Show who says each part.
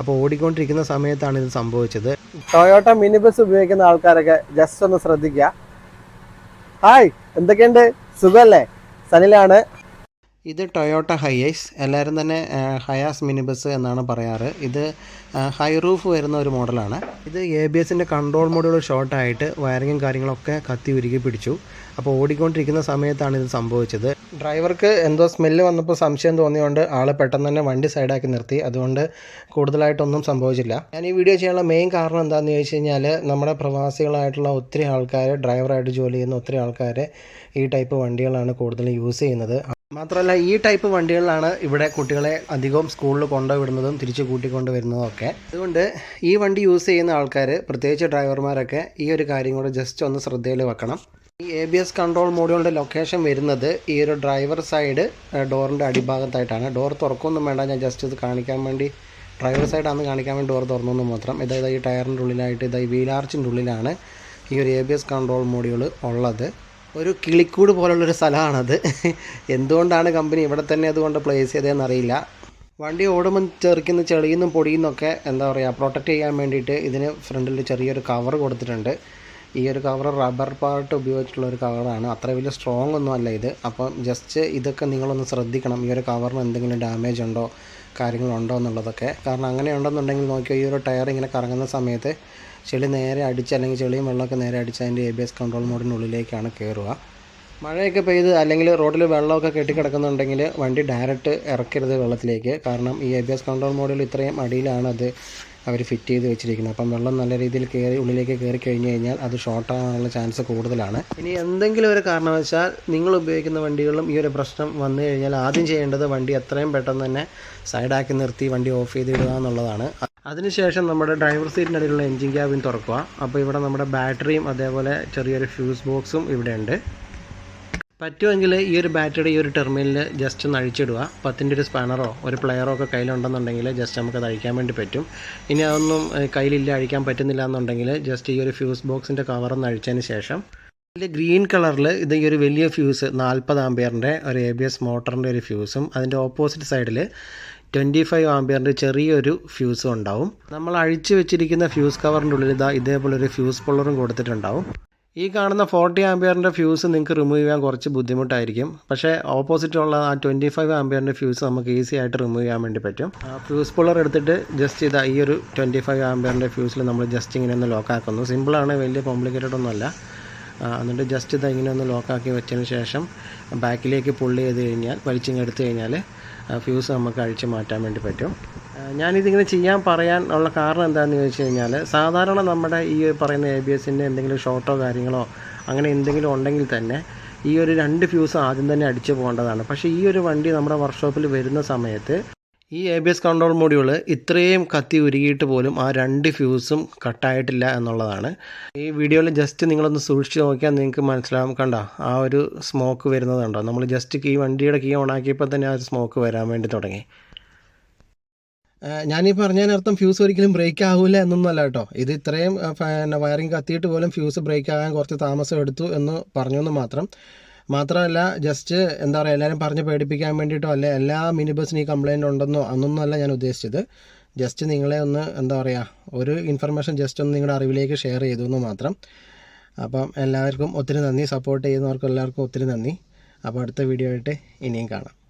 Speaker 1: അപ്പോൾ ഓടിക്കൊണ്ടിരിക്കുന്ന സമയത്താണ് ഇത് സംഭവിച്ചത്.
Speaker 2: ടൊയോട്ട മിനി ബസ് ഉപയോഗിക്കുന്ന ആൾക്കാരൊക്കെ ജസ്റ്റ് ഒന്ന് ശ്രദ്ധിക്കുക. ഹായ് എന്തൊക്കെയുണ്ട്? സുഖല്ലേ? സനിലാണ്.
Speaker 1: ഇത് ടൊയോട്ട ഹൈഐസ് എല്ലാവരും തന്നെ ഹയാസ് മിനി ബസ് എന്നാണ് പറയാറ്. ഇത് ഹൈ റൂഫ് വരുന്ന ഒരു മോഡലാണ്. ഇത് എ ബി എസിന്റെ കൺട്രോൾ മോഡുകൾ ഷോർട്ടായിട്ട് വയറിങ്ങും കാര്യങ്ങളൊക്കെ കത്തി ഉരുകി പിടിച്ചു. അപ്പോൾ ഓടിക്കൊണ്ടിരിക്കുന്ന സമയത്താണ് ഇത് സംഭവിച്ചത്. ഡ്രൈവർക്ക് എന്തോ സ്മെല്ല് വന്നപ്പോൾ സംശയം തോന്നിയുകൊണ്ട് ആൾ പെട്ടെന്ന് തന്നെ വണ്ടി സൈഡാക്കി നിർത്തി. അതുകൊണ്ട് കൂടുതലായിട്ടൊന്നും സംഭവിച്ചില്ല. ഞാൻ ഈ വീഡിയോ ചെയ്യാനുള്ള മെയിൻ കാരണം എന്താണെന്ന് ചോദിച്ചു കഴിഞ്ഞാൽ നമ്മുടെ പ്രവാസികളായിട്ടുള്ള ഒത്തിരി ആൾക്കാർ ഡ്രൈവറായിട്ട് ജോലി ചെയ്യുന്ന ഒത്തിരി ആൾക്കാർ ഈ ടൈപ്പ് വണ്ടികളാണ് കൂടുതലും യൂസ് ചെയ്യുന്നത്. മാത്രമല്ല ഈ ടൈപ്പ് വണ്ടികളിലാണ് ഇവിടെ കുട്ടികളെ അധികവും സ്കൂളിൽ കൊണ്ടുവിടുന്നതും തിരിച്ചു കൂട്ടിക്കൊണ്ട് വരുന്നതും ഒക്കെ അതുകൊണ്ട് ഈ വണ്ടി യൂസ് ചെയ്യുന്ന ആൾക്കാർ പ്രത്യേകിച്ച് ഡ്രൈവർമാരൊക്കെ ഈ ഒരു കാര്യം കൂടെ ജസ്റ്റ് ഒന്ന് ശ്രദ്ധയിൽ വെക്കണം. ഈ എ ബി എസ് കൺട്രോൾ മോഡ്യൂളിന്റെ ലൊക്കേഷൻ വരുന്നത് ഈ ഒരു ഡ്രൈവർ സൈഡ് ഡോറിന്റെ അടിഭാഗത്തായിട്ടാണ്. ഡോർ തുറക്കൊന്നും വേണ്ട ഞാൻ ജസ്റ്റ് ഇത് കാണിക്കാൻ വേണ്ടി ഡ്രൈവർ സൈഡാണെന്ന് കാണിക്കാൻ വേണ്ടി ഡോർ തുറന്നു മാത്രം. ഇതായത് ഈ ടയറിന്റെ ഉള്ളിലായിട്ട് ഇതായി വീലാർച്ചിന്റെ ഉള്ളിലാണ് ഈ ഒരു A B S control module ഉള്ളത്. ഒരു കിളിക്കൂട് പോലുള്ളൊരു സ്ഥലമാണത്. എന്തുകൊണ്ടാണ് കമ്പനി ഇവിടെ തന്നെ അതുകൊണ്ട് പ്ലേസ് ചെയ്തതെന്ന് അറിയില്ല. വണ്ടി ഓടുമ്പോൾ ചെറിക്കുന്ന ചെളിയുന്നും ഒക്കെ എന്താ പറയുക പ്രൊട്ടക്റ്റ് ചെയ്യാൻ വേണ്ടിയിട്ട് ഇതിന് ഫ്രണ്ടിൽ ചെറിയൊരു കവർ കൊടുത്തിട്ടുണ്ട്. ഈ ഒരു കവർ റബ്ബർ പാർട്ട് ഉപയോഗിച്ചിട്ടുള്ള ഒരു കവറാണ് അത്ര വലിയ സ്ട്രോങ് ഒന്നും അല്ല ഇത്. അപ്പം ജസ്റ്റ് ഇതൊക്കെ നിങ്ങളൊന്ന് ശ്രദ്ധിക്കണം. ഈ ഒരു കവറിന് എന്തെങ്കിലും ഡാമേജ് ഉണ്ടോ കാര്യങ്ങളുണ്ടോ എന്നുള്ളതൊക്കെ. കാരണം അങ്ങനെ ഉണ്ടെന്നുണ്ടെങ്കിൽ നോക്കിയോ ഈ ഒരു ടയർ ഇങ്ങനെ കറങ്ങുന്ന സമയത്ത് ചെളി നേരെ അടിച്ച് അല്ലെങ്കിൽ ചെളിയും വെള്ളമൊക്കെ നേരെ അടിച്ച് അതിന്റെ എ ബി എസ് കൺട്രോൾ മോഡിനുള്ളിലേക്കാണ് കയറുക. മഴയൊക്കെ പെയ്ത് അല്ലെങ്കിൽ റോഡിൽ വെള്ളമൊക്കെ കെട്ടിക്കിടക്കുന്നുണ്ടെങ്കിൽ വണ്ടി ഡയറക്റ്റ് ഇറക്കരുത് വെള്ളത്തിലേക്ക്. കാരണം ഈ എ ബി എസ് കൺട്രോൾ മോഡിൽ ഇത്രയും അടിയിലാണ് അത് അവർ ഫിറ്റ് ചെയ്ത് വെച്ചിരിക്കുന്നത്. അപ്പം വെള്ളം നല്ല രീതിയിൽ കയറി ഉള്ളിലേക്ക് കയറി കഴിഞ്ഞ് കഴിഞ്ഞാൽ അത് ഷോർട്ടാകാനുള്ള ചാൻസ് കൂടുതലാണ്. ഇനി എന്തെങ്കിലും ഒരു കാരണവശാൽ നിങ്ങൾ ഉപയോഗിക്കുന്ന വണ്ടികളിലും ഈ ഒരു പ്രശ്നം വന്നു കഴിഞ്ഞാൽ ആദ്യം ചെയ്യേണ്ടത് വണ്ടി എത്രയും പെട്ടെന്ന് തന്നെ സൈഡാക്കി നിർത്തി വണ്ടി ഓഫ് ചെയ്ത് ഇടുക എന്നുള്ളതാണ്. അതിനുശേഷം നമ്മുടെ ഡ്രൈവർ സീറ്റിന്റെ അടിയിലുള്ള എൻജിൻ ക്യാബിൻ തുറക്കുക. അപ്പോൾ ഇവിടെ നമ്മുടെ ബാറ്ററിയും അതേപോലെ ചെറിയൊരു ഫ്യൂസ് ബോക്സും ഇവിടെ ഉണ്ട്. പറ്റുമെങ്കിൽ ഈ ഒരു ബാറ്ററിയുടെ ഈ ഒരു ടെർമിനലിൽ ജസ്റ്റ് ഒന്ന് അഴിച്ചിടുക. പത്തിന്റെ ഒരു സ്പാനറോ ഒരു പ്ലെയറോ ഒക്കെ കയ്യിലുണ്ടെന്നുണ്ടെങ്കിൽ ജസ്റ്റ് നമുക്കത് അഴിക്കാൻ വേണ്ടി പറ്റും. ഇനി അതൊന്നും കയ്യിലില്ല അഴിക്കാൻ പറ്റുന്നില്ല എന്നുണ്ടെങ്കിൽ ജസ്റ്റ് ഈ ഒരു ഫ്യൂസ് ബോക്സിന്റെ കവറൊന്ന് അഴിച്ചതിന് ശേഷം ഇതിൽ ഗ്രീൻ കളറിൽ ഇത് ഈ ഒരു വലിയ ഫ്യൂസ് നാൽപ്പത് ആംബിയറിന്റെ ഒരു എ ബി എസ് മോട്ടറിന്റെ ഒരു ഫ്യൂസും അതിന്റെ ഓപ്പോസിറ്റ് സൈഡിൽ ട്വന്റി ഫൈവ് ആംബിയറിന്റെ ചെറിയൊരു ഫ്യൂസും ഉണ്ടാവും. നമ്മൾ അഴിച്ചു വെച്ചിരിക്കുന്ന ഫ്യൂസ് കവറിന്റെ ഉള്ളിൽ ഇതാ ഇതേപോലെ ഒരു ഫ്യൂസ് പൊള്ളറും കൊടുത്തിട്ടുണ്ടാവും. ഈ കാണുന്ന ഫോർട്ടി ആംബിയറിന്റെ ഫ്യൂസ് നിങ്ങൾക്ക് റിമൂവ് ചെയ്യാൻ കുറച്ച് ബുദ്ധിമുട്ടായിരിക്കും. പക്ഷേ ഓപ്പോസിറ്റ് ഉള്ള ആ ട്വന്റി ഫൈവ് ആംബിയറിന്റെ ഫ്യൂസ് നമുക്ക് ഈസി ആയിട്ട് റിമൂവ് ചെയ്യാൻ വേണ്ടി പറ്റും. ആ ഫ്യൂസ് പുള്ളർ എടുത്തിട്ട് ജസ്റ്റ് ഇതാ ഈ ഒരു ട്വന്റി ഫൈവ് ആംബിയറിന്റെ ഫ്യൂസിൽ നമ്മൾ ജസ്റ്റ് ഇങ്ങനെ ഒന്ന് ലോക്ക് ആക്കുന്നു. സിമ്പിളാണ് വലിയ കോംപ്ലിക്കേറ്റഡ് ഒന്നുമല്ല എന്നിട്ട് ജസ്റ്റ് ഇതാ ഇങ്ങനെ ഒന്ന് ലോക്കാക്കി വെച്ചതിന് ശേഷം ബാക്കിലേക്ക് പുള്ളി ചെയ്ത് കഴിഞ്ഞാൽ വലിച്ചിങ്ങെടുത്ത് കഴിഞ്ഞാൽ ഫ്യൂസ് നമുക്ക് അഴിച്ച് മാറ്റാൻ വേണ്ടി പറ്റും. ഞാനിതിങ്ങനെ ചെയ്യാൻ പറയാൻ ഉള്ള കാരണം എന്താണെന്ന് ചോദിച്ചു കഴിഞ്ഞാൽ സാധാരണ നമ്മുടെ ഈ പറയുന്ന എ ബി എസിന്റെ എന്തെങ്കിലും ഷോർട്ടോ കാര്യങ്ങളോ അങ്ങനെ എന്തെങ്കിലും ഉണ്ടെങ്കിൽ തന്നെ ഈ ഒരു രണ്ട് ഫ്യൂസ് ആദ്യം തന്നെ അടിച്ചു പോകേണ്ടതാണ്. പക്ഷേ ഈ ഒരു വണ്ടി നമ്മുടെ വർക്ക്ഷോപ്പിൽ വരുന്ന സമയത്ത് ഈ A B S control module ഇത്രയും കത്തി ഉരുകിയിട്ട് പോലും ആ രണ്ട് ഫ്യൂസും കട്ടായിട്ടില്ല എന്നുള്ളതാണ്. ഈ വീഡിയോയിൽ ജസ്റ്റ് നിങ്ങളൊന്ന് സൂക്ഷിച്ച് നോക്കിയാൽ നിങ്ങൾക്ക് മനസ്സിലാവും. കണ്ട? ആ ഒരു സ്മോക്ക് വരുന്നത് കണ്ടോ? നമ്മൾ ജസ്റ്റ് കീ വണ്ടിയുടെ കീ ഓണാക്കിയപ്പോൾ തന്നെ ആ ഒരു സ്മോക്ക് വരാൻ വേണ്ടി തുടങ്ങി. ഞാനീ പറഞ്ഞതിനർത്ഥം ഫ്യൂസ് ഒരിക്കലും ബ്രേക്ക് ആകില്ല എന്നൊന്നുമല്ല കേട്ടോ. ഇത് ഇത്രയും വയറിങ് കത്തിയിട്ട് പോലും ഫ്യൂസ് ബ്രേക്ക് ആകാൻ കുറച്ച് താമസം എടുത്തു എന്ന് പറഞ്ഞു എന്ന് മാത്രം. മാത്രമല്ല ജസ്റ്റ് എന്താ പറയുക എല്ലാവരും പറഞ്ഞ് പേടിപ്പിക്കാൻ വേണ്ടിയിട്ടോ അല്ലെ എല്ലാ മിനി ബസ്സിനും ഈ കംപ്ലയിന്റ് ഉണ്ടെന്നോ അന്നൊന്നുമല്ല ഞാൻ ഉദ്ദേശിച്ചത്. ജസ്റ്റ് നിങ്ങളെ ഒന്ന് എന്താ പറയുക ഒരു ഇൻഫർമേഷൻ ജസ്റ്റ് ഒന്ന് നിങ്ങളുടെ അറിവിലേക്ക് ഷെയർ ചെയ്തു എന്ന് മാത്രം. അപ്പം എല്ലാവർക്കും ഒത്തിരി നന്ദി. സപ്പോർട്ട് ചെയ്യുന്നവർക്കും എല്ലാവർക്കും ഒത്തിരി നന്ദി. അപ്പോൾ അടുത്ത വീഡിയോ ആയിട്ട് ഇനിയും കാണാം.